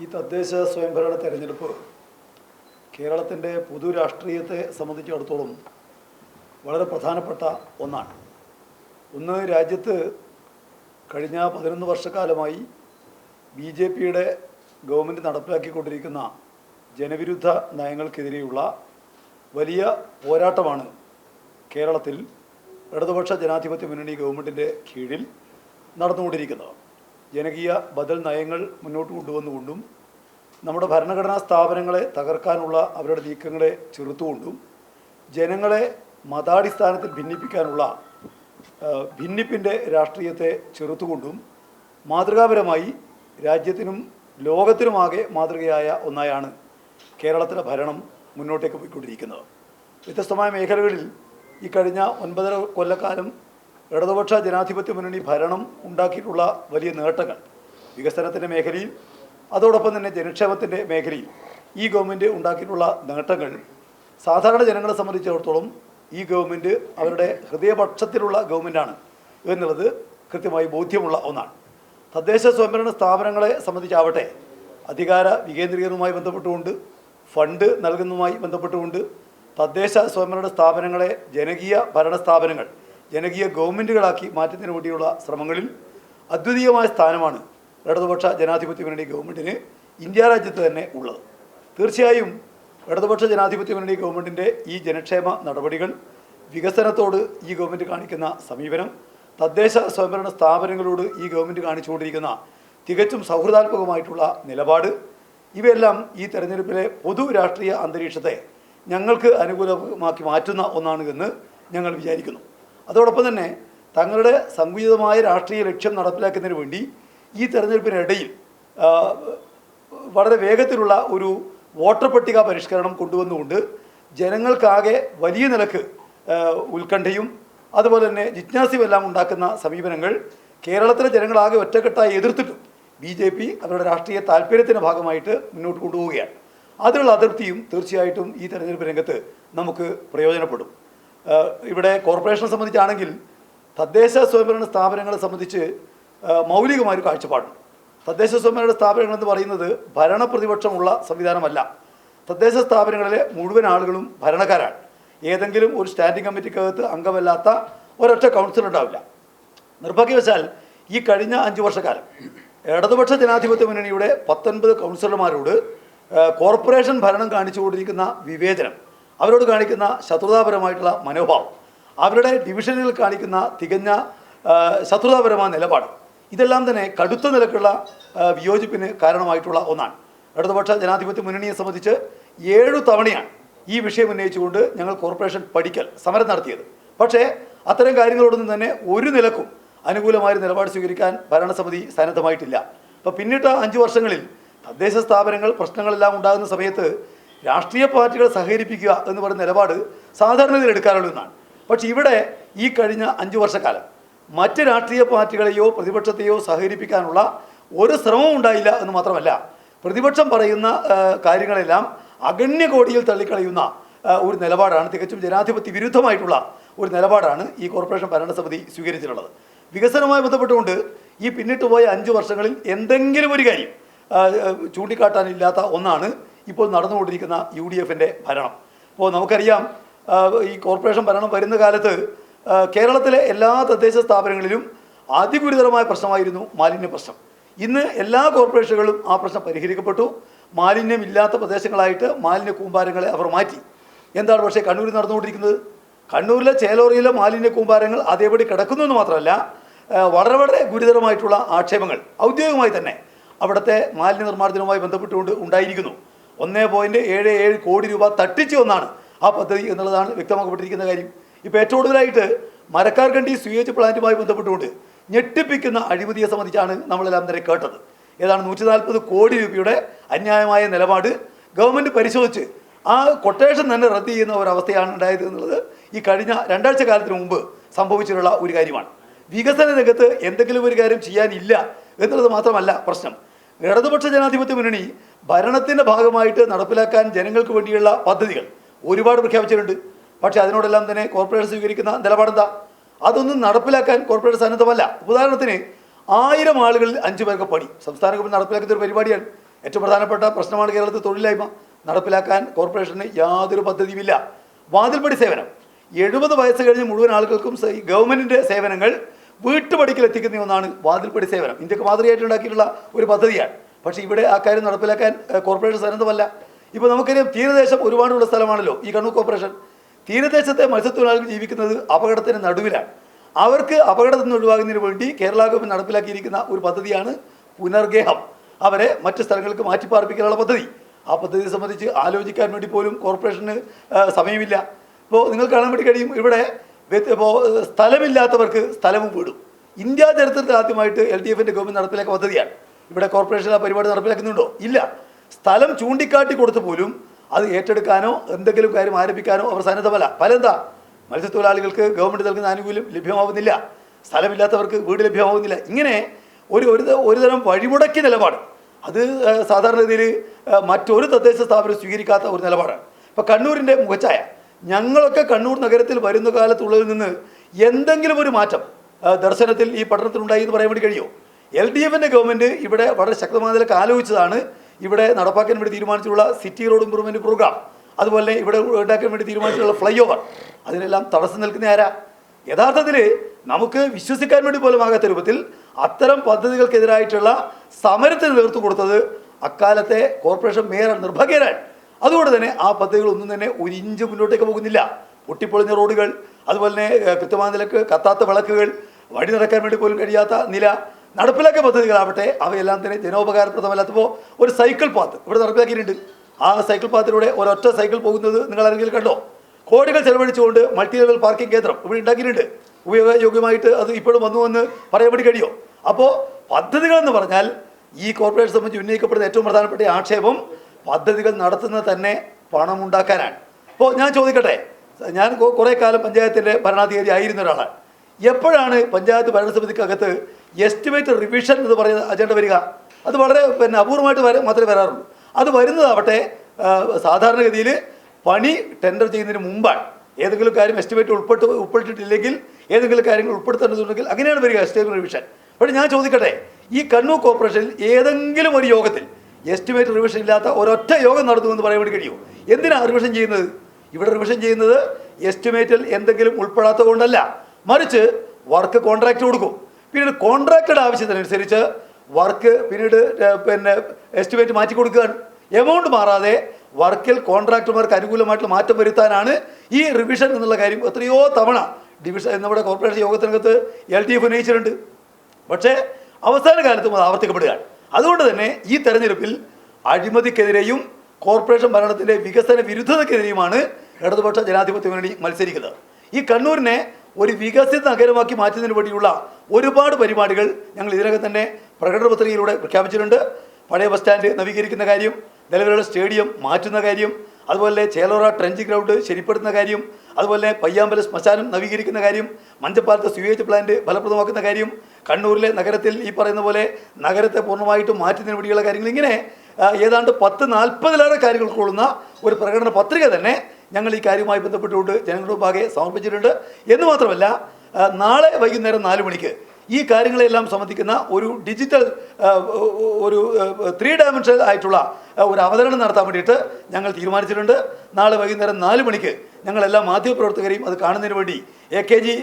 ഈ തദ്ദേശ സ്വയംഭരണ തെരഞ്ഞെടുപ്പ് കേരളത്തിന്റെ പൊതു രാഷ്ട്രീയത്തെ സംബന്ധിച്ചിടത്തോളം വളരെ പ്രധാനപ്പെട്ട ഒന്നാണ്. ഒന്ന് രാജ്യത്ത് കഴിഞ്ഞ പതിനൊന്ന് വർഷക്കാലമായി ബി ജെ പിയുടെ ഗവൺമെന്റ് നടപ്പിലാക്കിക്കൊണ്ടിരിക്കുന്ന ജനവിരുദ്ധ നയങ്ങൾക്കെതിരെയുള്ള വലിയ പോരാട്ടമാണ് കേരളത്തിൽ ഇടതുപക്ഷ ജനാധിപത്യ മുന്നണി ഗവൺമെന്റിന്റെ കീഴിൽ നടന്നുകൊണ്ടിരിക്കുന്നത്. ജനകീയ ബദൽ നയങ്ങൾ മുന്നോട്ട് കൊണ്ടുവന്നുകൊണ്ടും നമ്മുടെ ഭരണഘടനാ സ്ഥാപനങ്ങളെ തകർക്കാനുള്ള അവരുടെ നീക്കങ്ങളെ ചെറുത്തുകൊണ്ടും ജനങ്ങളെ മതാടിസ്ഥാനത്തിൽ ഭിന്നിപ്പിക്കാനുള്ള ഭിന്നിപ്പിന്റെ രാഷ്ട്രീയത്തെ ചെറുത്തുകൊണ്ടും മാതൃകാപരമായി രാജ്യത്തിനും ലോകത്തിനുമാകെ മാതൃകയായ ഒന്നായാണ് കേരളത്തിലെ ഭരണം മുന്നോട്ടേക്ക് പോയിക്കൊണ്ടിരിക്കുന്നത്. വ്യത്യസ്തമായ മേഖലകളിൽ ഈ കഴിഞ്ഞ ഒൻപതര കൊല്ലക്കാലം ഇടതുപക്ഷ ജനാധിപത്യ മുന്നണി ഭരണം ഉണ്ടാക്കിയിട്ടുള്ള വലിയ നേട്ടങ്ങൾ വികസനത്തിന്റെ മേഖലയിൽ അതോടൊപ്പം തന്നെ ജനക്ഷേമത്തിന്റെ മേഖലയിൽ ഈ ഗവൺമെന്റ് ഉണ്ടാക്കിയിട്ടുള്ള നേട്ടങ്ങൾ. സാധാരണ ജനങ്ങളെ സംബന്ധിച്ചിടത്തോളം ഈ ഗവൺമെന്റ് അവരുടെ ഹൃദയപക്ഷത്തിലുള്ള ഗവൺമെന്റാണ് എന്നുള്ളത് കൃത്യമായി ബോധ്യമുള്ള ഒന്നാണ്. തദ്ദേശ സ്വയംഭരണ സ്ഥാപനങ്ങളെ സംബന്ധിച്ചാവട്ടെ അധികാര വികേന്ദ്രീകരണവുമായി ബന്ധപ്പെട്ടുകൊണ്ട് ഫണ്ട് നൽകുന്നതുമായി ബന്ധപ്പെട്ടുകൊണ്ട് തദ്ദേശ സ്വയംഭരണ സ്ഥാപനങ്ങളെ ജനകീയ ഭരണ സ്ഥാപനങ്ങൾ ജനകീയ ഗവൺമെന്റുകളാക്കി മാറ്റുന്നതിന് വേണ്ടിയുള്ള ശ്രമങ്ങളിൽ അദ്വിതീയമായ സ്ഥാനമാണ് ഇടതുപക്ഷ ജനാധിപത്യ മുന്നണി ഗവൺമെന്റിന് ഇന്ത്യ രാജ്യത്ത് തന്നെ ഉള്ളത്. തീർച്ചയായും ഇടതുപക്ഷ ജനാധിപത്യ മുന്നണി ഗവൺമെന്റിന്റെ ഈ ജനക്ഷേമ നടപടികൾ വികസനത്തോട് ഈ ഗവൺമെന്റ് കാണിക്കുന്ന സമീപനം തദ്ദേശ സ്വയംഭരണ സ്ഥാപനങ്ങളോട് ഈ ഗവൺമെന്റ് കാണിച്ചുകൊണ്ടിരിക്കുന്ന തികച്ചും സൗഹൃദാത്മകമായിട്ടുള്ള നിലപാട് ഇവയെല്ലാം ഈ തെരഞ്ഞെടുപ്പിലെ പൊതു രാഷ്ട്രീയ അന്തരീക്ഷത്തെ ഞങ്ങൾക്ക് അനുകൂലമാക്കി മാറ്റുന്ന ഒന്നാണ് എന്ന് ഞങ്ങൾ വിചാരിക്കുന്നു. അതോടൊപ്പം തന്നെ തങ്ങളുടെ സങ്കുചിതമായ രാഷ്ട്രീയ ലക്ഷ്യം നടപ്പിലാക്കുന്നതിന് വേണ്ടി ഈ തെരഞ്ഞെടുപ്പിനിടയിൽ വളരെ വേഗത്തിലുള്ള ഒരു വോട്ടർ പട്ടിക പരിഷ്കരണം കൊണ്ടുവന്നുകൊണ്ട് ജനങ്ങൾക്കാകെ വലിയ നിലയ്ക്ക് ഉത്കണ്ഠയും അതുപോലെ തന്നെ ജിജ്ഞാസയുമെല്ലാം ഉണ്ടാക്കുന്ന സമീപനങ്ങൾ കേരളത്തിലെ ജനങ്ങളാകെ ഒറ്റക്കെട്ടായി എതിർത്തിട്ടും ബി ജെ പി അവരുടെ രാഷ്ട്രീയ താല്പര്യത്തിന്റെ ഭാഗമായിട്ട് മുന്നോട്ട് കൊണ്ടുപോവുകയാണ്. അതിനുള്ള അതൃപ്തിയും തീർച്ചയായിട്ടും ഈ തെരഞ്ഞെടുപ്പ് രംഗത്ത് നമുക്ക് പ്രയോജനപ്പെടും. ഇവിടെ കോർപ്പറേഷനെ സംബന്ധിച്ചാണെങ്കിൽ തദ്ദേശ സ്വയംഭരണ സ്ഥാപനങ്ങളെ സംബന്ധിച്ച് മൗലികമായൊരു കാഴ്ചപ്പാടുണ്ട്. തദ്ദേശ സ്വയംഭരണ സ്ഥാപനങ്ങൾ എന്ന് പറയുന്നത് ഭരണപ്രതിപക്ഷമുള്ള സംവിധാനമല്ല. തദ്ദേശ സ്ഥാപനങ്ങളിലെ മുഴുവൻ ആളുകളും ഭരണക്കാരാണ്. ഏതെങ്കിലും ഒരു സ്റ്റാൻഡിംഗ് കമ്മിറ്റിക്കകത്ത് അംഗമല്ലാത്ത ഒരൊറ്റ കൗൺസിൽ ഉണ്ടാവില്ല. നിർഭാഗ്യവശാൽ ഈ കഴിഞ്ഞ അഞ്ച് വർഷക്കാലം ഇടതുപക്ഷ ജനാധിപത്യ മുന്നണിയുടെ പത്തൊൻപത് കൗൺസിലർമാരോട് കോർപ്പറേഷൻ ഭരണം കാണിച്ചുകൊണ്ടിരിക്കുന്ന വിവേചനം അവരോട് കാണിക്കുന്ന ശത്രുതാപരമായിട്ടുള്ള മനോഭാവം അവരുടെ ഡിവിഷനിൽ കാണിക്കുന്ന തികഞ്ഞ ശത്രുതാപരമായ നിലപാട് ഇതെല്ലാം തന്നെ കടുത്ത നിലക്കുള്ള വിയോജിപ്പിന് കാരണമായിട്ടുള്ള ഒന്നാണ്. ഇടതുപക്ഷ ജനാധിപത്യ മുന്നണിയെ സംബന്ധിച്ച് ഏഴു തവണയാണ് ഈ വിഷയം ഉന്നയിച്ചുകൊണ്ട് ഞങ്ങൾ കോർപ്പറേഷൻ പഠിക്കൽ സമരം നടത്തിയത്. പക്ഷേ അത്തരം കാര്യങ്ങളോടൊന്നും തന്നെ ഒരു നിലക്കും അനുകൂലമായ നിലപാട് സ്വീകരിക്കാൻ ഭരണസമിതി സന്നദ്ധമായിട്ടില്ല. അപ്പോൾ പിന്നിട്ട അഞ്ച് വർഷങ്ങളിൽ തദ്ദേശ സ്ഥാപനങ്ങൾ പ്രശ്നങ്ങളെല്ലാം ഉണ്ടാകുന്ന സമയത്ത് രാഷ്ട്രീയ പാർട്ടികളെ സഹകരിപ്പിക്കുക എന്ന് പറയുന്ന നിലപാട് സാധാരണഗതിയിൽ എടുക്കാറുള്ള ഒന്നാണ്. പക്ഷേ ഇവിടെ ഈ കഴിഞ്ഞ അഞ്ച് വർഷക്കാലം മറ്റ് രാഷ്ട്രീയ പാർട്ടികളെയോ പ്രതിപക്ഷത്തെയോ സഹകരിപ്പിക്കാനുള്ള ഒരു ശ്രമവും ഉണ്ടായില്ല എന്ന് മാത്രമല്ല പ്രതിപക്ഷം പറയുന്ന കാര്യങ്ങളെല്ലാം അഗണ്യ കോടിയിൽ തള്ളിക്കളയുന്ന ഒരു നിലപാടാണ്. തികച്ചും ജനാധിപത്യ വിരുദ്ധമായിട്ടുള്ള ഒരു നിലപാടാണ് ഈ കോർപ്പറേഷൻ ഭരണസമിതി സ്വീകരിച്ചിട്ടുള്ളത്. വികസനവുമായി ബന്ധപ്പെട്ടുകൊണ്ട് ഈ പിന്നിട്ട് പോയ അഞ്ച് വർഷങ്ങളിൽ എന്തെങ്കിലും ഒരു കാര്യം ചൂണ്ടിക്കാട്ടാനില്ലാത്ത ഒന്നാണ് ഇപ്പോൾ നടന്നുകൊണ്ടിരിക്കുന്ന യു ഡി എഫിന്റെ ഭരണം. അപ്പോൾ നമുക്കറിയാം ഈ കോർപ്പറേഷൻ ഭരണം വരുന്ന കാലത്ത് കേരളത്തിലെ എല്ലാ തദ്ദേശ സ്ഥാപനങ്ങളിലും അതിഗുരുതരമായ പ്രശ്നമായിരുന്നു മാലിന്യ പ്രശ്നം. ഇന്ന് എല്ലാ കോർപ്പറേഷനുകളും ആ പ്രശ്നം പരിഹരിക്കപ്പെട്ടു. മാലിന്യമില്ലാത്ത പ്രദേശങ്ങളായിട്ട് മാലിന്യ കൂമ്പാരങ്ങളെ അവർ മാറ്റി. എന്താണ് പക്ഷേ കണ്ണൂരിൽ നടന്നുകൊണ്ടിരിക്കുന്നത്? കണ്ണൂരിലെ ചേലോറിയിലെ മാലിന്യ കൂമ്പാരങ്ങൾ അതേപടി കിടക്കുന്നു എന്ന് മാത്രമല്ല വളരെ വളരെ ഗുരുതരമായിട്ടുള്ള ആക്ഷേപങ്ങൾ ഔദ്യോഗികമായി തന്നെ അവിടുത്തെ മാലിന്യ നിർമ്മാർജനവുമായി ബന്ധപ്പെട്ടുകൊണ്ട് ഉണ്ടായിരിക്കുന്നു. ഒന്നേ പോയിന്റ് ഏഴ് ഏഴ് കോടി രൂപ തട്ടിച്ചു ഒന്നാണ് ആ പദ്ധതി എന്നുള്ളതാണ് വ്യക്തമാക്കപ്പെട്ടിരിക്കുന്ന കാര്യം. ഇപ്പോൾ ഏറ്റവും കൂടുതലായിട്ട് മരക്കാർകണ്ടി സ്വീകരിച്ച പ്ലാന്റുമായി ബന്ധപ്പെട്ടുകൊണ്ട് ഞെട്ടിപ്പിക്കുന്ന അഴിമതിയെ സംബന്ധിച്ചാണ് നമ്മളെല്ലാം നേരെ കേട്ടത്. ഏതാണ് നൂറ്റി നാൽപ്പത് കോടി രൂപയുടെ അന്യായമായ നിലപാട് ഗവൺമെന്റ് പരിശോധിച്ച് ആ കൊട്ടേഷൻ തന്നെ റദ്ദ് ചെയ്യുന്ന ഒരവസ്ഥയാണ് ഉണ്ടായത് എന്നുള്ളത് ഈ കഴിഞ്ഞ രണ്ടാഴ്ച കാലത്തിന് മുമ്പ് സംഭവിച്ചിട്ടുള്ള ഒരു കാര്യമാണ്. വികസന രംഗത്ത് എന്തെങ്കിലും ഒരു കാര്യം ചെയ്യാനില്ല എന്നുള്ളത് മാത്രമല്ല പ്രശ്നം. ഇടതുപക്ഷ ജനാധിപത്യ മുന്നണി ഭരണത്തിന്റെ ഭാഗമായിട്ട് നടപ്പിലാക്കാൻ ജനങ്ങൾക്ക് വേണ്ടിയുള്ള പദ്ധതികൾ ഒരുപാട് പ്രഖ്യാപിച്ചിട്ടുണ്ട്. പക്ഷേ അതിനോടെല്ലാം തന്നെ കോർപ്പറേഷൻ സ്വീകരിക്കുന്ന നിലപാടെന്താ? അതൊന്നും നടപ്പിലാക്കാൻ കോർപ്പറേറ്റ് സന്നദ്ധമല്ല. ഉദാഹരണത്തിന് ആയിരം ആളുകളിൽ അഞ്ചു പേർക്ക് പണി. സംസ്ഥാന ഗവൺമെന്റ് നടപ്പിലാക്കുന്ന ഒരു പരിപാടിയാണ്. ഏറ്റവും പ്രധാനപ്പെട്ട പ്രശ്നമാണ് കേരളത്തിൽ തൊഴിലില്ലായ്മ. നടപ്പിലാക്കാൻ കോർപ്പറേഷന് യാതൊരു പദ്ധതിയുമില്ല. വാതിൽപ്പടി സേവനം. എഴുപത് വയസ്സ് കഴിഞ്ഞ് മുഴുവൻ ആളുകൾക്കും ഗവൺമെന്റിന്റെ സേവനങ്ങൾ വീട്ടുപടിക്കൽ എത്തിക്കുന്ന ഒന്നാണ് വാതിൽപ്പടി സേവനം. ഇന്ത്യയ്ക്ക് മാതൃകയായിട്ട് ഉണ്ടാക്കിയിട്ടുള്ള ഒരു പദ്ധതിയാണ്. പക്ഷേ ഇവിടെ ആ കാര്യം നടപ്പിലാക്കാൻ കോർപ്പറേഷൻ സന്നദ്ധമല്ല. ഇപ്പോൾ നമുക്കറിയാം തീരദേശം ഒരുപാടുള്ള സ്ഥലമാണല്ലോ ഈ കണ്ണൂർ കോർപ്പറേഷൻ തീരദേശത്തെ മത്സ്യത്തൊഴിലാളികൾ ജീവിക്കുന്നത് അപകടത്തിന് നടുവിലാണ്. അവർക്ക് അപകടത്തിൽ നിന്ന് ഒഴിവാകുന്നതിന് വേണ്ടി കേരള ഗവൺമെന്റ് നടപ്പിലാക്കിയിരിക്കുന്ന ഒരു പദ്ധതിയാണ് പുനർഗേഹം. അവരെ മറ്റ് സ്ഥലങ്ങൾക്ക് മാറ്റിപ്പാർപ്പിക്കാനുള്ള പദ്ധതി. ആ പദ്ധതിയെ സംബന്ധിച്ച് ആലോചിക്കാൻ വേണ്ടി പോലും കോർപ്പറേഷന് സമയമില്ല. ഇപ്പോൾ നിങ്ങൾ കാണാൻ വേണ്ടി കഴിയും ഇവിടെ ഇപ്പോൾ സ്ഥലമില്ലാത്തവർക്ക് സ്ഥലവും വീടും. ഇന്ത്യ ചരിത്രത്തിൽ ആദ്യമായിട്ട് എൽ ഡി എഫിന്റെ ഗവൺമെന്റ് നടപ്പിലാക്കിയ പദ്ധതിയാണ്. ഇവിടെ കോർപ്പറേഷൻ ആ പരിപാടി നടപ്പിലാക്കുന്നുണ്ടോ? ഇല്ല. സ്ഥലം ചൂണ്ടിക്കാട്ടി കൊടുത്തു പോലും അത് ഏറ്റെടുക്കാനോ എന്തെങ്കിലും കാര്യം ആരംഭിക്കാനോ അവർ സന്നദ്ധമല്ല. പലതാ മത്സ്യത്തൊഴിലാളികൾക്ക് ഗവൺമെന്റ് നൽകുന്ന ആനുകൂല്യം ലഭ്യമാവുന്നില്ല. സ്ഥലമില്ലാത്തവർക്ക് വീട് ലഭ്യമാവുന്നില്ല. ഇങ്ങനെ ഒരു ഒരു ഒരുതരം ഒരു തരം വഴിമുടക്കിയ നിലപാട്. അത് സാധാരണ സാധാരണഗതിയിൽ മറ്റൊരു തദ്ദേശ സ്ഥാപനം സ്വീകരിക്കാത്ത ഒരു നിലപാടാണ്. ഇപ്പോൾ കണ്ണൂരിന്റെ മുഖച്ഛായ. ഞങ്ങളൊക്കെ കണ്ണൂർ നഗരത്തിൽ വരുന്ന കാലത്തുള്ളതിൽ നിന്ന് എന്തെങ്കിലും ഒരു മാറ്റം ദർശനത്തിൽ ഈ പഠനത്തിലുണ്ടായി എന്ന് പറയാൻ വേണ്ടി കഴിയുമോ? എൽ ഡി എഫിന്റെ ഗവൺമെന്റ് ഇവിടെ വളരെ ശക്തമായ നിലയ്ക്ക് ആലോചിച്ചതാണ്. ഇവിടെ നടപ്പാക്കാൻ വേണ്ടി തീരുമാനിച്ചിട്ടുള്ള സിറ്റി റോഡ് ഇമ്പ്രൂവ്മെന്റ് പ്രോഗ്രാം അതുപോലെ ഇവിടെ ഉണ്ടാക്കാൻ വേണ്ടി തീരുമാനിച്ചിട്ടുള്ള ഫ്ലൈ ഓവർ അതിനെല്ലാം തടസ്സം നിൽക്കുന്ന ആരാ? യഥാർത്ഥത്തിൽ നമുക്ക് വിശ്വസിക്കാൻ വേണ്ടി പോലും ആകാത്ത രൂപത്തിൽ അത്തരം പദ്ധതികൾക്കെതിരായിട്ടുള്ള സമരത്തിന് നേതൃത്വം കൊടുത്തത് അക്കാലത്തെ കോർപ്പറേഷൻ മേയർ നിർഭാഗ്യരാൻ അതുകൊണ്ട് തന്നെ ആ പദ്ധതികൾ ഒന്നും തന്നെ ഒരു ഇഞ്ച് മുന്നോട്ടേക്ക് പോകുന്നില്ല. പൊട്ടിപ്പൊളിഞ്ഞ റോഡുകൾ അതുപോലെ തന്നെ കൃത്യമായ നിലയ്ക്ക് കത്താത്ത വിളക്കുകൾ വഴി നടക്കാൻ വേണ്ടി പോലും കഴിയാത്ത നില നടപ്പിലാക്കിയ പദ്ധതികളാവട്ടെ അവയെല്ലാം തന്നെ ജനോപകാരപ്രദമല്ലാത്തപ്പോൾ ഒരു സൈക്കിൾ പാത്ത് ഇവിടെ നടപ്പിലാക്കിയിട്ടുണ്ട്. ആ സൈക്കിൾ പാത്തിലൂടെ ഒരൊറ്റ സൈക്കിൾ പോകുന്നത് നിങ്ങൾ ആരെങ്കിലും കണ്ടോ? കോടികൾ ചെലവഴിച്ചുകൊണ്ട് മൾട്ടി ലെവൽ പാർക്കിംഗ് കേന്ദ്രം ഇവിടെ ഉണ്ടാക്കിയിട്ടുണ്ട്. ഉപയോഗയോഗ്യമായിട്ട് അത് ഇപ്പോഴും വന്നു എന്ന് പറയാൻ വേണ്ടി കഴിയോ? അപ്പോൾ പദ്ധതികളെന്ന് പറഞ്ഞാൽ ഈ കോർപ്പറേഷൻ സംബന്ധിച്ച് ഉന്നയിക്കപ്പെടുന്ന ഏറ്റവും പ്രധാനപ്പെട്ട ആക്ഷേപം പദ്ധതികൾ നടത്തുന്നത് തന്നെ പണമുണ്ടാക്കാനാണ്. അപ്പോൾ ഞാൻ ചോദിക്കട്ടെ ഞാൻ കുറേ കാലം പഞ്ചായത്തിന്റെ ഭരണാധികാരി ആയിരുന്ന ഒരാളാണ്. എപ്പോഴാണ് പഞ്ചായത്ത് ഭരണസമിതിക്കകത്ത് എസ്റ്റിമേറ്റ് റിവിഷൻ എന്ന് പറയുന്ന അജണ്ട വരിക? അത് വളരെ പിന്നെ അപൂർവമായിട്ട് വര മാത്രമേ വരാറുള്ളൂ. അത് വരുന്നതാവട്ടെ സാധാരണഗതിയിൽ പണി ടെൻഡർ ചെയ്യുന്നതിന് മുമ്പാണ്. ഏതെങ്കിലും കാര്യം എസ്റ്റിമേറ്റ് ഉൾപ്പെട്ട് ഉൾപ്പെട്ടിട്ടില്ലെങ്കിൽ ഏതെങ്കിലും കാര്യങ്ങൾ ഉൾപ്പെടുത്തേണ്ടതുണ്ടെങ്കിൽ അങ്ങനെയാണ് വരിക എസ്റ്റിമേറ്റ് റിവിഷൻ പക്ഷേ ഞാൻ ചോദിക്കട്ടെ ഈ കണ്ണൂർ കോർപ്പറേഷനിൽ ഏതെങ്കിലും ഒരു യോഗത്തിൽ എസ്റ്റിമേറ്റ് റിവിഷൻ ഇല്ലാത്ത ഒരൊറ്റ യോഗം നടത്തുമെന്ന് പറയാൻ വേണ്ടി കഴിയുമോ? എന്തിനാണ് റിവിഷൻ ചെയ്യുന്നത്? ഇവിടെ റിവിഷൻ ചെയ്യുന്നത് എസ്റ്റിമേറ്റിൽ എന്തെങ്കിലും ഉൾപ്പെടാത്തത് കൊണ്ടല്ല മറിച്ച് വർക്ക് കോൺട്രാക്റ്റ് കൊടുക്കും. പിന്നീട് കോൺട്രാക്റ്റഡ് ആവശ്യത്തിനനുസരിച്ച് വർക്ക് പിന്നീട് പിന്നെ എസ്റ്റിമേറ്റ് മാറ്റി കൊടുക്കുകയാണ്. എമൗണ്ട് മാറാതെ വർക്കിൽ കോൺട്രാക്ടർമാർക്ക് അനുകൂലമായിട്ട് മാറ്റം വരുത്താനാണ് ഈ റിവിഷൻ എന്നുള്ള കാര്യം എത്രയോ തവണ ഡിവിഷൻ നമ്മുടെ കോർപ്പറേഷൻ യോഗത്തിനകത്ത് എൽ ഡി എഫ് ഉന്നയിച്ചിട്ടുണ്ട് പക്ഷേ അവസാന കാലത്തും അത് ആവർത്തിക്കപ്പെടുകയാണ്. അതുകൊണ്ട് തന്നെ ഈ തെരഞ്ഞെടുപ്പിൽ അഴിമതിക്കെതിരെയും കോർപ്പറേഷൻ ഭരണത്തിന്റെ വികസന വിരുദ്ധതക്കെതിരെയുമാണ് ഇടതുപക്ഷ ജനാധിപത്യ മുന്നണി മത്സരിക്കുന്നത്. ഈ കണ്ണൂരിനെ ഒരു വികസിത നഗരമാക്കി മാറ്റുന്നതിന് വേണ്ടിയുള്ള ഒരുപാട് പരിപാടികൾ ഞങ്ങൾ ഇതിനകം തന്നെ പ്രകടന പത്രികയിലൂടെ പ്രഖ്യാപിച്ചിട്ടുണ്ട്. പഴയ ബസ് സ്റ്റാൻഡ് നവീകരിക്കുന്ന കാര്യം നിലവിലുള്ള സ്റ്റേഡിയം മാറ്റുന്ന കാര്യം അതുപോലെ ചേലോറ ട്രഞ്ച് ഗ്രൗണ്ട് ശരിപ്പെടുത്തുന്ന കാര്യം അതുപോലെ പയ്യാമ്പല ശ്മശാനം നവീകരിക്കുന്ന കാര്യം മഞ്ചപ്പാലത്തെ സ്യൂവേജ് പ്ലാന്റ് ഫലപ്രദമാക്കുന്ന കാര്യം കണ്ണൂരിലെ നഗരത്തിൽ ഈ പറയുന്ന പോലെ നഗരത്തെ പൂർണമായിട്ടും മാറ്റുന്നതിന് വേണ്ടിയുള്ള കാര്യങ്ങൾ ഇങ്ങനെ ഏതാണ്ട് പത്ത് നാൽപ്പതിലേറെ കാര്യങ്ങൾ കൊള്ളുന്ന ഒരു പ്രകടന പത്രിക തന്നെ ഞങ്ങൾ ഈ കാര്യവുമായി ബന്ധപ്പെട്ടുകൊണ്ട് ജനങ്ങളുടെ മുമ്പാകെ സമർപ്പിച്ചിട്ടുണ്ട്. എന്ന് മാത്രമല്ല നാളെ വൈകുന്നേരം നാല് മണിക്ക് ഈ കാര്യങ്ങളെല്ലാം സംബന്ധിക്കുന്ന ഒരു ഡിജിറ്റൽ ഒരു ത്രീ ഡയമെൻഷൻ ആയിട്ടുള്ള ഒരു അവതരണം നടത്താൻ വേണ്ടിയിട്ട് ഞങ്ങൾ തീരുമാനിച്ചിട്ടുണ്ട്. നാളെ വൈകുന്നേരം നാല് മണിക്ക് ഞങ്ങളെല്ലാ മാധ്യമപ്രവർത്തകരെയും അത് കാണുന്നതിന് വേണ്ടി എ കെ ജി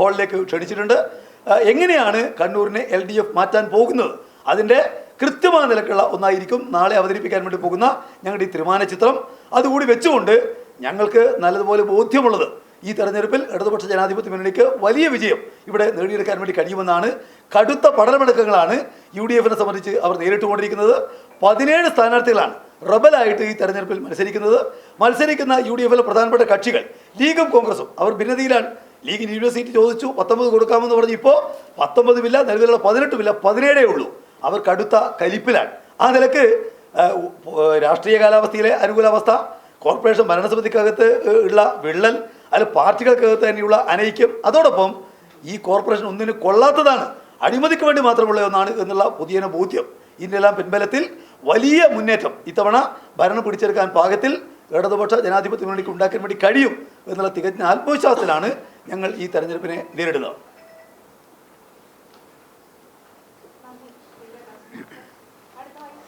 ഹാളിലേക്ക് ക്ഷണിച്ചിട്ടുണ്ട്. എങ്ങനെയാണ് കണ്ണൂരിനെ എൽ ഡി എഫ് മാറ്റാൻ പോകുന്നത്? അതിന്റെ കൃത്യമായ നിലക്കുള്ള ഒന്നായിരിക്കും നാളെ അവതരിപ്പിക്കാൻ വേണ്ടി പോകുന്ന ഞങ്ങളുടെ ഈ ത്രിമാന ചിത്രം. അതുകൂടി വെച്ചുകൊണ്ട് ഞങ്ങൾക്ക് നല്ലതുപോലെ ബോധ്യമുള്ളത്. ഈ തെരഞ്ഞെടുപ്പിൽ ഇടതുപക്ഷ ജനാധിപത്യ മുന്നണിക്ക് വലിയ വിജയം ഇവിടെ നേടിയെടുക്കാൻ വേണ്ടി കഴിയുമെന്നാണ് കടുത്ത പഠനമെടുക്കങ്ങളാണ് യു ഡി എഫിനെ സംബന്ധിച്ച് അവർ നേരിട്ടുകൊണ്ടിരിക്കുന്നത്. പതിനേഴ് സ്ഥാനാർത്ഥികളാണ് റബലായിട്ട് ഈ തെരഞ്ഞെടുപ്പിൽ മത്സരിക്കുന്നത്. മത്സരിക്കുന്ന യു ഡി എഫിലെ പ്രധാനപ്പെട്ട കക്ഷികൾ ലീഗും കോൺഗ്രസും അവർ ഭിന്നതയിലാണ് ലീഗിന് യൂണിവേഴ്സിറ്റി ചോദിച്ചു പത്തൊമ്പത് കൊടുക്കാമെന്ന് പറഞ്ഞു. ഇപ്പോൾ പത്തൊമ്പതുമില്ല നിലവിലുള്ള പതിനെട്ടുമില്ല പതിനേഴേ ഉള്ളൂ. അവർ കടുത്ത കലിപ്പിലാണ്. ആ നിലയ്ക്ക് രാഷ്ട്രീയ കാലാവസ്ഥയിലെ അനുകൂലാവസ്ഥ കോർപ്പറേഷൻ ഭരണസമിതിക്കകത്ത് ഉള്ള വിള്ളൽ അതിൽ പാർട്ടികൾക്കകത്ത് തന്നെയുള്ള അനൈക്യം അതോടൊപ്പം ഈ കോർപ്പറേഷൻ ഒന്നിനും കൊള്ളാത്തതാണ്. അഴിമതിക്ക് വേണ്ടി മാത്രമുള്ള ഒന്നാണ് എന്നുള്ള പുതിയ ബോധ്യം. ഇതിനെല്ലാം പിൻബലത്തിൽ വലിയ മുന്നേറ്റം. ഇത്തവണ ഭരണം പിടിച്ചെടുക്കാൻ പാകത്തിൽ ഇടതുപക്ഷ ജനാധിപത്യ മുന്നണിക്ക് ഉണ്ടാക്കാൻ വേണ്ടി കഴിയും എന്നുള്ള തികഞ്ഞ ആത്മവിശ്വാസത്തിലാണ് ഞങ്ങൾ ഈ തെരഞ്ഞെടുപ്പിനെ നേരിടുന്നത്